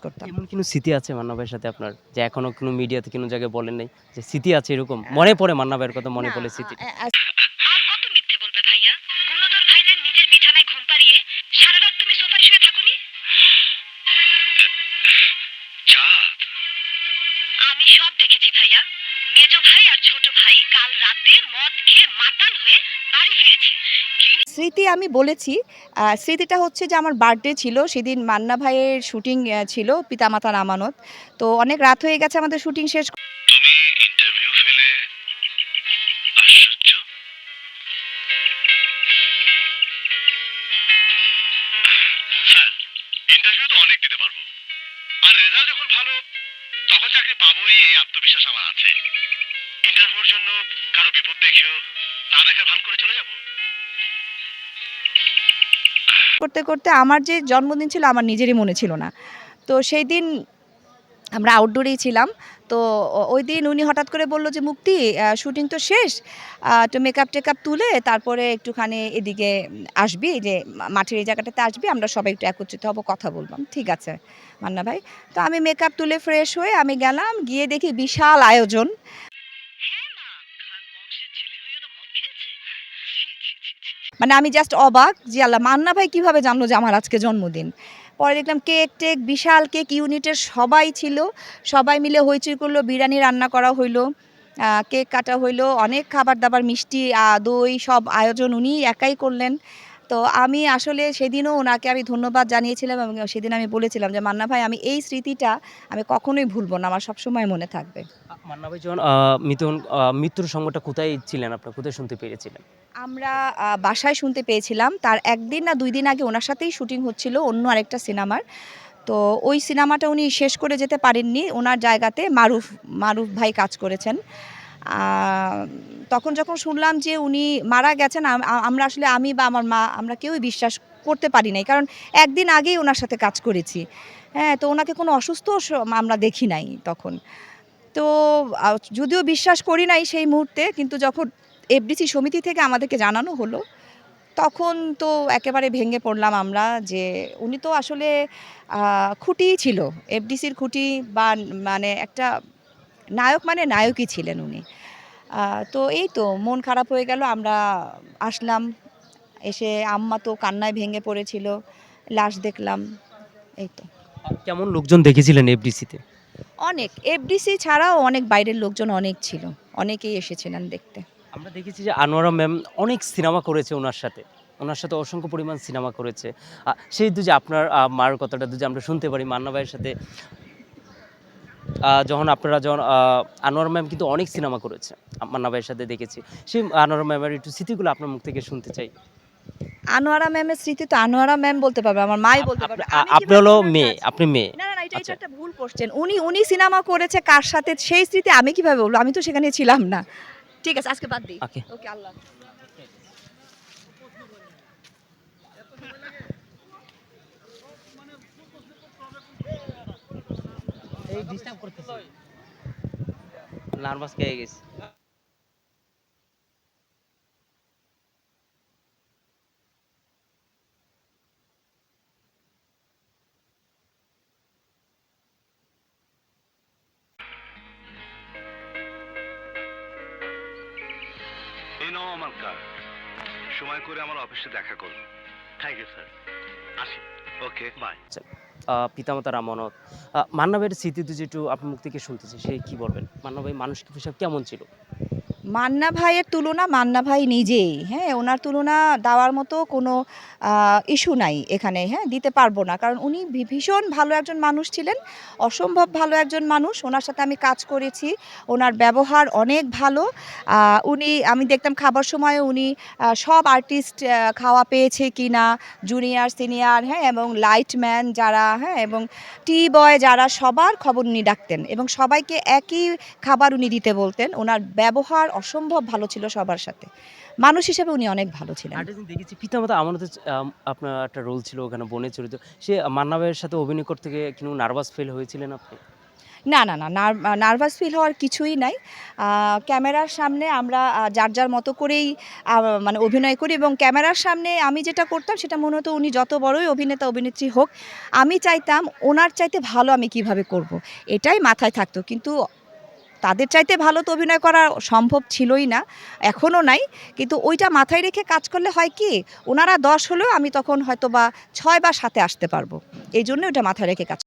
করতাম। এমন কোনো স্মৃতি আছে মান্না ভাইয়ের সাথে আপনার? যে এখনও কোনো মিডিয়াতে কোনো জায়গায় বলেন নাই যে স্মৃতি আছে এরকম? মনে পড়ে মান্না ভাইয়ের কথা মনে পড়ে স্মৃতি। আ- আ- আর কত মিথ্যে বলবে ভাইয়া? গুণধর ভাইদের নিজের বিছানায় ঘুম পাড়িয়ে সারা রাত তুমি সোফায় শুয়ে থাকুনি? আমি সব দেখেছি ভাইয়া। মেজো ভাই আর ছোট ভাই কাল রাতে মদ খেয়ে মাতাল হয়ে বাড়ি ফিরেছে। স্মৃতি আমি বলেছি স্মৃতিটা হচ্ছে যে আমার বার্থডে ছিল, সেদিন মান্না ভাইয়ের শুটিং ছিল পিতামাতার আমানত। তো অনেক রাত হয়ে গেছে আমাদের শুটিং শেষ এই আত্মবিশ্বাস আমার আছে। ইন্টারভিউর জন্য কারও বিপদ দেখেও না দেখার ভান করে চলে যাব? করতে করতে আমার যে জন্মদিন ছিল আমার নিজেরই মনে ছিল না। তো সেই দিন আমরা আউটডোরেই ছিলাম। তো ওই দিন উনি হঠাৎ করে বলল যে, মুক্তি শুটিং তো শেষ তো মেকআপ টেকআপ তুলে তারপরে একটুখানি এদিকে আসবি যে মাঠের এই জায়গাটাতে আসবি, আমরা সবাই একটু একত্রিত হব, কথা বললাম ঠিক আছে, মান্না ভাই। তো আমি মেকআপ তুলে ফ্রেশ হয়ে আমি গেলাম, গিয়ে দেখি বিশাল আয়োজন। মানে আমি জাস্ট অবাক যে আল্লাহ, মান্না ভাই কীভাবে জানলো যে আমার আজকে জন্মদিন? পরে দেখলাম কেক টেক, বিশাল কেক ইউনিটের সবাই ছিল। সবাই মিলে হইচই করল, বিরিয়ানি রান্না করা হইল কেক কাটা হইল, অনেক খাবার দাবার মিষ্টি দই সব আয়োজন উনি একাই করলেন। তো আমি আসলে সেদিনও ওনাকে আমি ধন্যবাদ জানিয়েছিলাম এবং সেদিন আমি বলেছিলাম যে মান্না ভাই আমি এই স্মৃতিটা আমি কখনোই ভুলবো না। আমার সবসময় মনে থাকবে। মান্না ভাই যখন মৃত্যু মৃত্যুর সংবাদটা কোথায় ছিলেন? আপনার কোথায় শুনতে পেরেছিলেন? আমরা বাসায় শুনতে পেয়েছিলাম। তার একদিন না দুই দিন আগে ওনার সাথেই শুটিং হচ্ছিল অন্য আরেকটা সিনেমার। তো ওই সিনেমাটা উনি শেষ করে যেতে পারেননি। ওনার জায়গাতে মারুফ মারুফ ভাই কাজ করেছেন। তখন যখন শুনলাম যে উনি মারা গেছেন আমরা আসলে আমি বা আমার মা, আমরা কেউই বিশ্বাস করতে পারি নাই। কারণ একদিন আগেই ওনার সাথে কাজ করেছি। হ্যাঁ তো ওনাকে কোনো অসুস্থ আমরা দেখি নাই তখন। তো যদিও বিশ্বাস করি নাই সেই মুহূর্তে, কিন্তু যখন এফডিসি সমিতি থেকে আমাদেরকে জানানো হলো, তখন তো একেবারে ভেঙে পড়লাম আমরা যে উনি তো আসলে খুঁটিই ছিল। এফডিসির খুঁটি বা মানে একটা নায়ক মানে নায়কই ছিলেন উনি। তো এই তো মন খারাপ হয়ে গেল আমরা আসলাম এসে আম্মা তো কান্নায় ভেঙে পড়েছিল লাশ দেখলাম এই তো। কেমন লোকজন দেখেছিলেন এফডিসিতে অনেক এফডিসি ছাড়াও অনেক বাইরের লোকজন অনেক ছিল অনেকেই এসেছিলেন দেখতে। আমরা দেখেছি যে আনোয়ারা ম্যাম অনেক সিনেমা করেছে ওনার সাথে ওনার সাথে অসংখ্য পরিমাণ সিনেমা করেছে। সেই দুজে আপনার মার কথাটা দুজে আমরা শুনতে পারি মান্না ভাইয়ের সাথে যখন আপনারা যখন আনোয়ার ম্যাম কিন্তু অনেক সিনেমা করেছে। মান্না ভাইয়ের সাথে দেখেছি। সেই আনোয়ার ম্যামের একটু স্মৃতিগুলো আপনার মুখ থেকে শুনতে চাই। আনোয়ারা ম্যামের স্মৃতি তো আনোয়ারা ম্যাম বলতে পারবে আমার মাই বলতে পারবে। আপনি- হলো মেয়ে আপনি মেয়ে। না না এটা আচ্ছা। একটা ভুল কোশ্চেন উনি উনি সিনেমা করেছে কার সাথে? সেই স্মৃতি আমি কীভাবে বলব? আমি তো সেখানে ছিলাম না। ঠিক আছে আজকে বাদ দিই। ওকে। আল্লাহ ডিস্টার্ব করতেছে। নার্ভাস খেয়ে গেছি। এই নাও আমার কার্ড সময় করে আমার অফিসে দেখা করুন থ্যাংক ইউ স্যার আসি। ওকে বাই আহ, পিতামাতার আমানত মান্না ভাইয়ের স্মৃতি যেটু আপনার মুখ থেকে শুনতেছি সে কি বলবেন? মান্না ভাই মানুষ হিসাব কেমন ছিল? মান্না ভাইয়ের তুলনা মান্না ভাই নিজেই হ্যাঁ? ওনার তুলনা দেওয়ার মতো কোনো ইস্যু নাই এখানে হ্যাঁ? দিতে পারব না। কারণ উনি ভীষণ ভালো একজন মানুষ ছিলেন, অসম্ভব ভালো একজন মানুষ। ওনার সাথে আমি কাজ করেছি, ওনার ব্যবহার অনেক ভালো। উনি, আমি দেখতাম খাবার সময় উনি সব আর্টিস্ট খাওয়া পেয়েছে কি না জুনিয়র সিনিয়র হ্যাঁ? এবং লাইটম্যান যারা হ্যাঁ? এবং টি বয় যারা সবার খবর উনি ডাকতেন এবং সবাইকে একই খাবার উনি দিতে বলতেন। ওনার ব্যবহার অসম্ভব ভালো ছিল সবার সাথে। মানুষ হিসেবে উনি অনেক ভালো ছিলেন। দেখেছি পিতামাতা আমাদের আপনার একটা রোল ছিল ওখানে বনের চরিত্র। সে মান্না ভাইয়ের সাথে অভিনয় করতে গিয়ে কিন্তু নার্ভাস ফিল হয়েছিলেন আপনি? না না না নার্ভাস ফিল হওয়ার কিছুই নাই। ক্যামেরার সামনে আমরা যার যার মতো করেই মানে অভিনয় করি এবং ক্যামেরার সামনে আমি যেটা করতাম সেটা মনে হতো উনি যত বড়ই অভিনেতা অভিনেত্রী হোক আমি চাইতাম ওনার চাইতে ভালো আমি কীভাবে করব। এটাই মাথায় থাকতো। কিন্তু তাদের চাইতে ভালো তো অভিনয় করা সম্ভব ছিলই না, এখনও নাই। কিন্তু ওইটা মাথায় রেখে কাজ করলে হয় কি, ওনারা দশ হলেও আমি তখন হয়তো বা ছয় বা সাথে আসতে পারব। এই জন্য ওইটা মাথায় রেখে কাজ